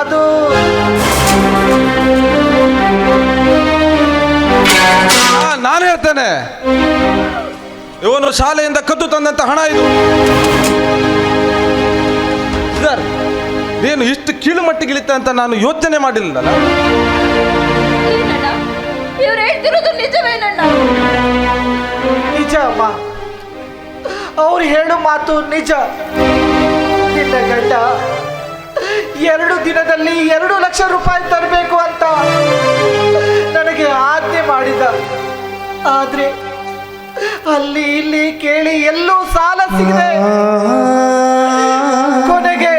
ಅದು. ನಾನು ಹೇಳ್ತೇನೆ. ಇವನು ಶಾಲೆಯಿಂದ ಕದ್ದು ತಂದಂತ ಹಣ ಇದು. ಸರ್. ನೀನು ಇಷ್ಟು ಕೀಳು ಮಟ್ಟಿಗೆ ಇಳಿತ ಅಂತ ನಾನು ಯೋಚನೆ ಮಾಡಿಲ್ಲ ನಿಜ ಅಮ್ಮ. ಅವ್ರು ಹೇಳೋ ಮಾತು ನಿಜ. ನಿನ್ನ ಗಂಡ ಎರಡು ದಿನದಲ್ಲಿ ಎರಡು ಲಕ್ಷ ರೂಪಾಯಿ ತರಬೇಕು ಅಂತ ನನಗೆ ಆಜ್ಞೆ ಮಾಡಿದ. ಆದ್ರೆ ಅಲ್ಲಿ ಇಲ್ಲಿ ಕೇಳಿ ಎಲ್ಲೂ ಸಾಲ ಸಿಗದೆ ಕೊನೆಗೆ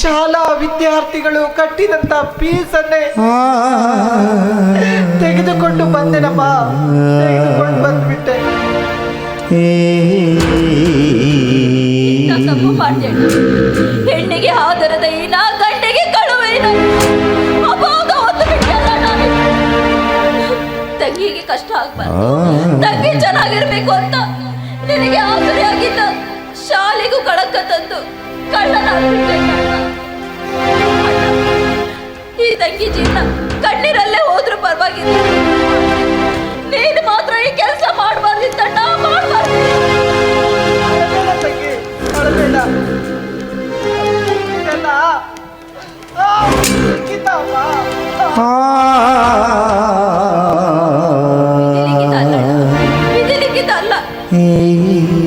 ಶಾಲಾ ವಿದ್ಯಾರ್ಥಿಗಳು ಕಟ್ಟಿದಂತ ಪೀಸನ್ನೇ ತೆಗೆದುಕೊಂಡು ಬಂದೆನಮ್ಮ ತೆಗೆದುಕೊಂಡು ಬಂದ್ಬಿಟ್ಟೆ. ಹೆಣ್ಣಿಗೆ ಹಾ ಮಾಡ್ದೆ. ಹೆಣ್ಣಿಗೆ ಏನ ಗಂಡಿಗೆ ಕಳುವೇನ? ಅವಾಗ ಹೊತ್ತು ಬಿಟ್ಟಲ್ಲ ನಾನು. ತಂಗಿಗೆ ಕಷ್ಟ ಆಗ್ಬಾರ್ದು. ತಂಗಿ ಚೆನ್ನಾಗಿರ್ಬೇಕು ಅಂತ ನಿನಗೆ ಆಸರೆ ಆಗಿದ್ದ ಶಾಲೆಗೂ ಕಳಕ ತಂದು ಕಳ್ಳನಾಗ್ಬಿಟ್ಟೆ ಕಳ್ಳ. ಈ ತಂಗಿ ಜೀವನ ಕಣ್ಣೀರಲ್ಲೇ ಹೋದ್ರೂ ಪರವಾಗಿಲ್ಲ.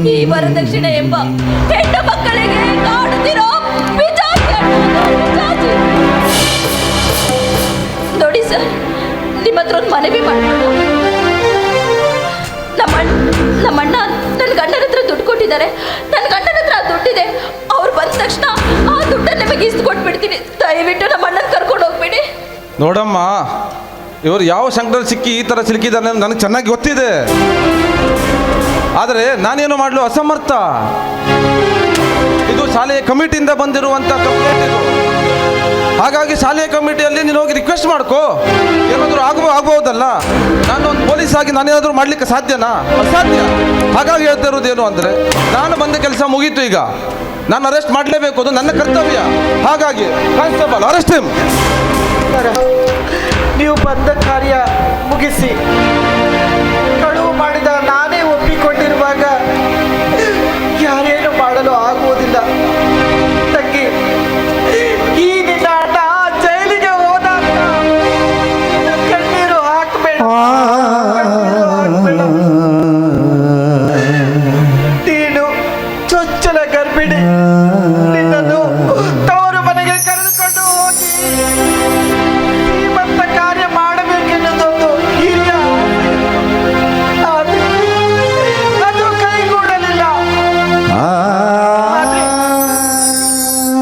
ಈ ವರದಕ್ಷಿಣೆ ಎಂಬ ಹೆಣ್ಣು ಮಕ್ಕಳಿಗೆ ಕಾಡುತ್ತಿರೋ ನೋಡಿ ಸರ್ ನಿಮ್ಮ ಹತ್ರ ಒಂದು ಮನವಿ ಬಿ ನಮ್ಮಣ್ಣ ನಮ್ಮ ಅಣ್ಣ ನನ್ನ ಗಂಡನ ಹತ್ರ ದುಡ್ಡು ಕೊಟ್ಟಿದ್ದಾರೆ ನನ್ನ ಗಂಡನ ಹತ್ರ ದುಡ್ಡಿದೆ ಅವ್ರು ಬಂದ ತಕ್ಷಣ ಆ ದುಡ್ಡನ್ನು ನಿಮಗೆ ಇಸ್ಕೊಟ್ಬಿಡ್ತೀನಿ ನೋಡಮ್ಮ, ಇವರು ಯಾವ ಸಂಘದಲ್ಲಿ ಸಿಕ್ಕಿ ಈ ಥರ ಸಿಲುಕಿದ್ದಾನೆ ನನಗೆ ಚೆನ್ನಾಗಿ ಗೊತ್ತಿದೆ. ಆದರೆ ನಾನೇನು ಮಾಡಲು? ಅಸಮರ್ಥ. ಇದು ಶಾಲೆಯ ಕಮಿಟಿಯಿಂದ ಬಂದಿರುವಂಥ ಕಂಪ್ಲೇಂಟ್ ಇದು. ಹಾಗಾಗಿ ಶಾಲೆಯ ಕಮಿಟಿಯಲ್ಲಿ ನೀನು ಹೋಗಿ ರಿಕ್ವೆಸ್ಟ್ ಮಾಡ್ಕೋ. ಏನಾದರೂ ಆಗಬೋ ಆಗ್ಬೋದಲ್ಲ ನಾನು ಒಂದು ಪೊಲೀಸ್ ಆಗಿ ನಾನೇನಾದರೂ ಮಾಡಲಿಕ್ಕೆ ಸಾಧ್ಯನಾ? ಅಸಾಧ್ಯ. ಹಾಗಾಗಿ ಹೇಳ್ತಾ ಇರೋದೇನು ಅಂದರೆ, ನಾನು ಬಂದ ಕೆಲಸ ಮುಗೀತು ಈಗ. ನಾನು ಅರೆಸ್ಟ್ ಮಾಡಲೇಬೇಕು, ಅದು ನನ್ನ ಕರ್ತವ್ಯ. ಹಾಗಾಗಿ ಕಾನ್ಸ್ಟೇಬಲ್ ಅರೆಸ್ಟ್ ಹಿಮ್ ನೀವು ಬಂದ ಕಾರ್ಯ ಮುಗಿಸಿ.